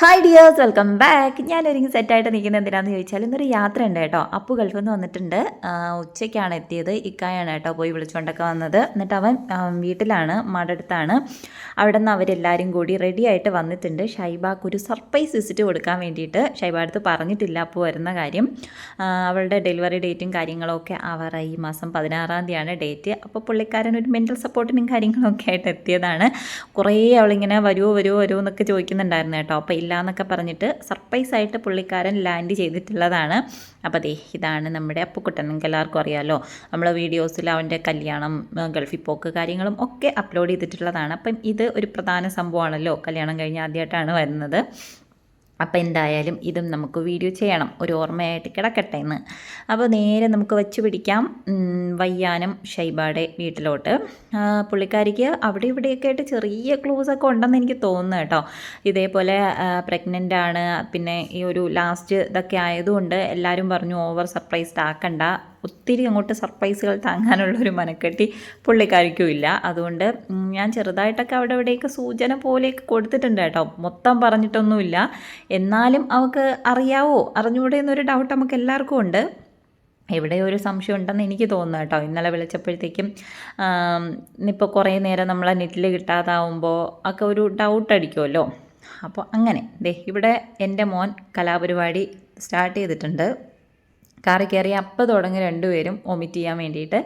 Hi dears welcome back ഞാൻ സെറ്റായിട്ട് നിൽക്കുന്നത് എന്തിനാണെന്ന് ചോദിച്ചാൽ ഇന്നൊരു യാത്ര ഉണ്ട് കേട്ടോ. അപ്പു ഗൾഫിൽ നിന്ന് വന്നിട്ടുണ്ട്. ഉച്ചയ്ക്കാണ് എത്തിയത്. ഇക്കായാണ് കേട്ടോ പോയി വിളിച്ചുകൊണ്ടൊക്കെ വന്നത്. എന്നിട്ട് അവൻ വീട്ടിലാണ് മടടുത്താണ് അവിടെ നിന്ന് അവരെല്ലാവരും കൂടി റെഡി ആയിട്ട് വന്നിട്ടുണ്ട്. ഷൈബാക്ക് ഒരു സർപ്രൈസ് വിസിറ്റ് കൊടുക്കാൻ വേണ്ടിയിട്ട്. ഷൈബ അടുത്ത് പറഞ്ഞിട്ടില്ല അപ്പു വരുന്ന കാര്യം. അവളുടെ ഡെലിവറി ഡേറ്റും കാര്യങ്ങളൊക്കെ അവർ ഈ മാസം പതിനാറാം തീയതിയാണ് ഡേറ്റ് അപ്പോൾ പുള്ളിക്കാരൻ ഒരു മെന്റൽ സപ്പോർട്ടിനും കാര്യങ്ങളൊക്കെ ആയിട്ട് എത്തിയതാണ്. കുറേ അവളിങ്ങനെ വരുമോ വരുമോ വരുമോ എന്നൊക്കെ ചോദിക്കുന്നുണ്ടായിരുന്നു കേട്ടോ. അപ്പോൾ എന്നൊക്കെ പറഞ്ഞിട്ട് സർപ്രൈസ് ആയിട്ട് പുള്ളിക്കാരൻ ലാൻഡ് ചെയ്തിട്ടുള്ളതാണ്. അപ്പോൾ ദേ ഇതാണ് നമ്മുടെ അപ്പുക്കുട്ടൻ. നിങ്ങൾക്ക് എല്ലാവർക്കും അറിയാമല്ലോ നമ്മളെ വീഡിയോസിൽ അവന്റെ കല്യാണം ഗൾഫിൽ പോക്ക് കാര്യങ്ങളും ഒക്കെ അപ്ലോഡ് ചെയ്തിട്ടുള്ളതാണ്. അപ്പം ഇത് ഒരു പ്രധാന സംഭവമാണല്ലോ കല്യാണം കഴിഞ്ഞ് ആദ്യമായിട്ടാണ് വരുന്നത്. അപ്പോൾ എന്തായാലും ഇതും നമുക്ക് വീഡിയോ ചെയ്യണം. ഒരു ഓർമ്മയായിട്ട് കിടക്കട്ടെ എന്ന് അപ്പോൾ നേരെ നമുക്ക് വച്ച് പിടിക്കാം. വയ്യാനം ഷൈബാടെ വീട്ടിലോട്ട്. പുള്ളിക്കാരിക്ക് അവിടെ ഇവിടെയൊക്കെ ആയിട്ട് ചെറിയ ക്ലൂസ് ഒക്കെ ഉണ്ടെന്ന് എനിക്ക് തോന്നുന്നു കേട്ടോ. ഇതേപോലെ പ്രഗ്നന്റ് ആണ്. പിന്നെ ഈ ഒരു ലാസ്റ്റ് ഇതൊക്കെ ആയതുകൊണ്ട് എല്ലാവരും പറഞ്ഞു ഓവർ സർപ്രൈസ്ഡ് ആക്കണ്ട. ഒത്തിരി അങ്ങോട്ട് സർപ്രൈസുകൾ താങ്ങാനുള്ള ഒരു മനക്കെട്ടി പുള്ളിക്കാരിക്കും ഇല്ല അതുകൊണ്ട് ഞാൻ ചെറുതായിട്ടൊക്കെ അവിടെ ഇവിടെയൊക്കെ സൂചന പോലെയൊക്കെ കൊടുത്തിട്ടുണ്ട് കേട്ടോ. മൊത്തം പറഞ്ഞിട്ടൊന്നുമില്ല. എന്നാലും അവൾക്ക് അറിയാവോ? അറിഞ്ഞുകൂടെ എന്നൊരു ഡൗട്ട് നമുക്ക് എല്ലാവർക്കും ഉണ്ട്. എവിടെ ഒരു സംശയം ഉണ്ടെന്ന് എനിക്ക് തോന്നുന്നു കേട്ടോ. ഇന്നലെ വിളിച്ചപ്പോഴത്തേക്കും ഇപ്പോൾ കുറേ നേരം നമ്മളെ നെറ്റിൽ കിട്ടാതാവുമ്പോൾ ഒക്കെ ഒരു ഡൗട്ട് അടിക്കുമല്ലോ അപ്പോൾ അങ്ങനെ ദേ ഇവിടെ എന്റെ മോൻ കലാപരിപാടി സ്റ്റാർട്ട് ചെയ്തിട്ടുണ്ട്. കാറിൽ കയറി അപ്പോൾ തുടങ്ങി രണ്ടുപേരും ഒമിറ്റ് ചെയ്യാൻ വേണ്ടിയിട്ട്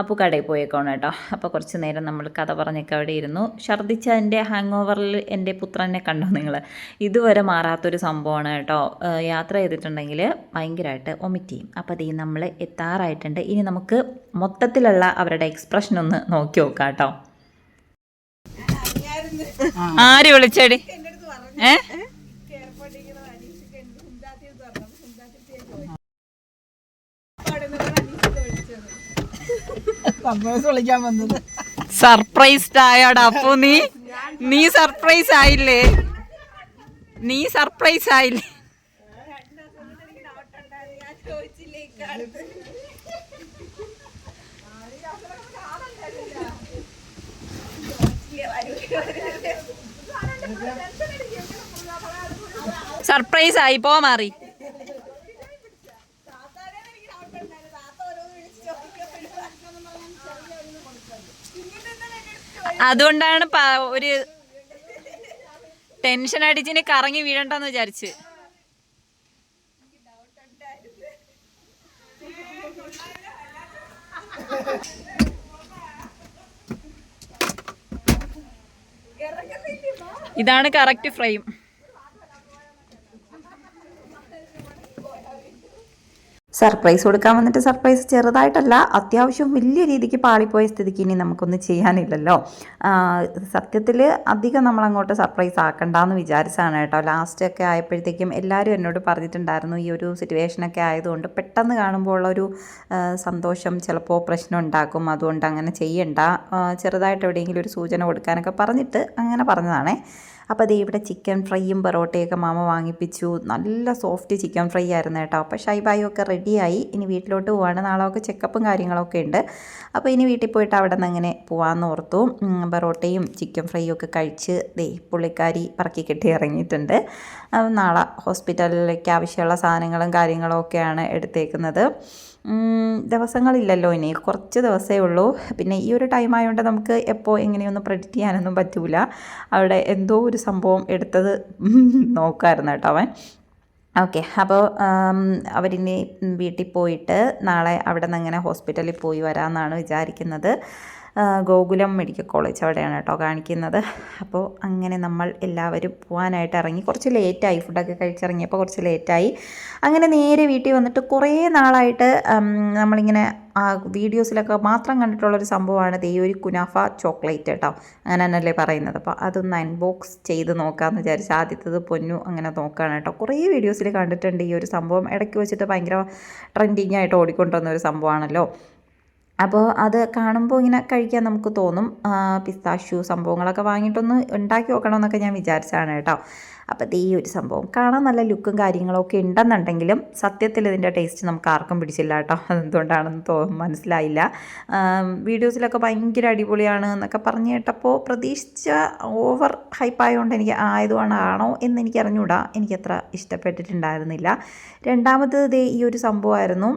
അപ്പോൾ കടയിൽ പോയേക്കാണ് കേട്ടോ. അപ്പോൾ കുറച്ച് നേരം നമ്മൾ കഥ പറഞ്ഞൊക്കെ അവിടെ ഇരുന്നു. ഛർദ്ദിച്ചതിന്റെ ഹാങ് ഓവറിൽ എന്റെ പുത്രനെ കണ്ടോ നിങ്ങൾ? ഇതുവരെ മാറാത്തൊരു സംഭവമാണ് കേട്ടോ. യാത്ര ചെയ്തിട്ടുണ്ടെങ്കിൽ ഭയങ്കരമായിട്ട് ഒമിറ്റ് ചെയ്യും. അപ്പോൾ അതീ നമ്മൾ എത്താറായിട്ടുണ്ട്. ഇനി നമുക്ക് മൊത്തത്തിലുള്ള അവരുടെ എക്സ്പ്രഷൻ ഒന്ന് നോക്കി നോക്കാം കേട്ടോ. ആര് വിളിച്ചടി? ഏ? വിളിക്കാൻ സർപ്രൈസ്ഡ് ആയാടാ അപ്പു നീ നീ സർപ്രൈസ് ആയില്ലേ നീ സർപ്രൈസ് ആയില്ലേ സർപ്രൈസ് ആയി പോ മാറി. അതുകൊണ്ടാണ് ഒരു ടെൻഷൻ അടിച്ചിന് കറങ്ങി വീഴണ്ടെന്ന് വിചാരിച്ച്. ഇതാണ് കറക്റ്റ് ഫ്രെയിം സർപ്രൈസ് കൊടുക്കാൻ വന്നിട്ട് സർപ്രൈസ് ചെറുതായിട്ടല്ല അത്യാവശ്യം വലിയ രീതിക്ക് പാളിപ്പോയ സ്ഥിതിക്ക് ഇനി നമുക്കൊന്നും ചെയ്യാനില്ലല്ലോ. സത്യത്തിൽ അധികം നമ്മളങ്ങോട്ട് സർപ്രൈസ് ആക്കണ്ടെന്ന് വിചാരിച്ചാണ് കേട്ടോ. ലാസ്റ്റൊക്കെ ആയപ്പോഴത്തേക്കും എല്ലാവരും എന്നോട് പറഞ്ഞിട്ടുണ്ടായിരുന്നു ഈ ഒരു സിറ്റുവേഷനൊക്കെ ആയതുകൊണ്ട് പെട്ടെന്ന് കാണുമ്പോൾ ഉള്ളൊരു സന്തോഷം ചിലപ്പോൾ പ്രശ്നം ഉണ്ടാക്കും. അതുകൊണ്ട് അങ്ങനെ ചെയ്യണ്ട. ചെറുതായിട്ട് എവിടെയെങ്കിലും ഒരു സൂചന കൊടുക്കാനൊക്കെ പറഞ്ഞിട്ട് അങ്ങനെ പറഞ്ഞതാണേ. അപ്പോൾ ദേ ഇവിടെ ചിക്കൻ ഫ്രൈയും പൊറോട്ടയൊക്കെ മാമ വാങ്ങിപ്പിച്ചു. നല്ല സോഫ്റ്റ് ചിക്കൻ ഫ്രൈ ആയിരുന്നു കേട്ടോ. അപ്പോൾ ഷൈബായൊക്കെ റെഡിയായി ഇനി വീട്ടിലോട്ട് പോവാണ്. നാളെയൊക്കെ ചെക്കപ്പും കാര്യങ്ങളൊക്കെ ഉണ്ട്. അപ്പോൾ ഇനി വീട്ടിൽ പോയിട്ട് അവിടെ നിന്ന് അങ്ങനെ പോകാമെന്ന് ഓർത്തു. പൊറോട്ടയും ചിക്കൻ ഫ്രൈയും ഒക്കെ കഴിച്ച് ദേ പുള്ളിക്കാരി പറക്കി കെട്ടി ഇറങ്ങിയിട്ടുണ്ട്. നാളെ ഹോസ്പിറ്റലിലേക്ക് ആവശ്യമുള്ള സാധനങ്ങളും കാര്യങ്ങളും ഒക്കെയാണ് എടുത്തേക്കുന്നത്. ദിവസങ്ങളില്ലല്ലോ ഇനി. കുറച്ച് ദിവസമേ ഉള്ളൂ. പിന്നെ ഈ ഒരു ടൈം ആയതുകൊണ്ട് നമുക്ക് എപ്പോൾ എങ്ങനെയൊന്നും പ്രെഡിക്റ്റ് ചെയ്യാനൊന്നും പറ്റൂല. അവിടെ എന്തോ ഒരു സംഭവം എടുത്തത് നോക്കായിരുന്നു കേട്ടോ അവൻ. ഓക്കെ അപ്പോൾ അവരിനി വീട്ടിൽ പോയിട്ട് നാളെ അവിടെ നിന്ന് അങ്ങനെ ഹോസ്പിറ്റലിൽ പോയി വരാമെന്നാണ് വിചാരിക്കുന്നത്. ഗോകുലം മെഡിക്കൽ കോളേജ് അവിടെയാണ് കേട്ടോ കാണിക്കുന്നത്. അപ്പോൾ അങ്ങനെ നമ്മൾ എല്ലാവരും പോകാനായിട്ട് ഇറങ്ങി. കുറച്ച് ലേറ്റായി. ഫുഡൊക്കെ കഴിച്ചിറങ്ങിയപ്പോൾ കുറച്ച് ലേറ്റായി. അങ്ങനെ നേരെ വീട്ടിൽ വന്നിട്ട് കുറേ നാളായിട്ട് നമ്മളിങ്ങനെ ആ വീഡിയോസിലൊക്കെ മാത്രം കണ്ടിട്ടുള്ളൊരു സംഭവമാണ് ഈ ഒരു കുനാഫ ചോക്ലേറ്റ് കേട്ടോ. അങ്ങനെ തന്നെയല്ലേ പറയുന്നത്. അപ്പോൾ അതൊന്ന് അൺബോക്സ് ചെയ്ത് നോക്കാമെന്ന് വിചാരിച്ച് ആദ്യത്തത് പൊന്നു അങ്ങനെ നോക്കുകയാണ് കേട്ടോ. കുറേ വീഡിയോസിൽ കണ്ടിട്ടുണ്ട് ഈ ഒരു സംഭവം. ഇടയ്ക്ക് വെച്ചിട്ട് ഭയങ്കര ട്രെൻഡിങ് ആയിട്ട് ഓടിക്കൊണ്ടുവന്ന ഒരു സംഭവമാണല്ലോ. അപ്പോൾ അത് കാണുമ്പോൾ ഇങ്ങനെ കഴിക്കാൻ നമുക്ക് തോന്നും പിസ്താഷ്യൂ സംഭവങ്ങളൊക്കെ വാങ്ങിയിട്ടൊന്ന് ഉണ്ടാക്കി നോക്കണമെന്നൊക്കെ ഞാൻ വിചാരിച്ചതാണ് കേട്ടോ. അപ്പോൾ ഈ ഒരു സംഭവം. കാണാൻ നല്ല ലുക്കും കാര്യങ്ങളൊക്കെ ഉണ്ടെന്നുണ്ടെങ്കിലും സത്യത്തിൽ ഇതിന്റെ ടേസ്റ്റ് നമുക്ക് ആർക്കും പിടിച്ചില്ല കേട്ടോ. അതെന്തുകൊണ്ടാണെന്ന് തോ മനസ്സിലായില്ല. വീഡിയോസിലൊക്കെ ഭയങ്കര അടിപൊളിയാണ് എന്നൊക്കെ പറഞ്ഞു കേട്ടപ്പോൾ പ്രതീക്ഷിച്ച ഓവർ ഹൈപ്പായതുകൊണ്ട് എനിക്ക് ആയതുകൊണ്ടാണോ എന്ന് എനിക്ക് അറിഞ്ഞൂടാ എനിക്കത്ര ഇഷ്ടപ്പെട്ടിട്ടുണ്ടായിരുന്നില്ല. രണ്ടാമത് ദേ ഈ ഒരു സംഭവമായിരുന്നു.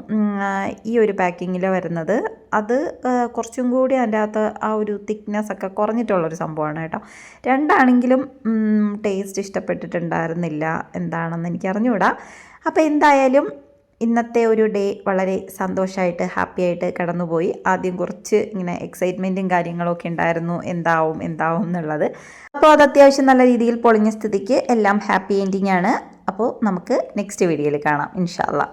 ഈ ഒരു പാക്കിങ്ങിൽ വരുന്നത്. അത് കുറച്ചും കൂടി അതിന്റെ അകത്ത് ആ ഒരു തിക്നെസ് ഒക്കെ കുറഞ്ഞിട്ടുള്ളൊരു സംഭവമാണ് കേട്ടോ. രണ്ടാണെങ്കിലും ടേസ്റ്റ് ഇഷ്ടപ്പെട്ടിട്ടുണ്ടായിരുന്നില്ല എന്താണെന്ന് എനിക്ക് അറിഞ്ഞുകൂടാ അപ്പോൾ എന്തായാലും ഇന്നത്തെ ഒരു ഡേ വളരെ സന്തോഷമായിട്ട് ഹാപ്പി ആയിട്ട് കടന്നുപോയി. ആദ്യം കുറച്ച് ഇങ്ങനെ എക്സൈറ്റ്മെന്റും കാര്യങ്ങളൊക്കെ ഉണ്ടായിരുന്നു. എന്താവും എന്താവും എന്നുള്ളത്. അപ്പോൾ അത് അത്യാവശ്യം നല്ല രീതിയിൽ പൊളിഞ്ഞ സ്ഥിതിക്ക് എല്ലാം ഹാപ്പി എൻഡിങ് ആണ്. അപ്പോൾ നമുക്ക് നെക്സ്റ്റ് വീഡിയോയിൽ കാണാം ഇൻഷാല്ല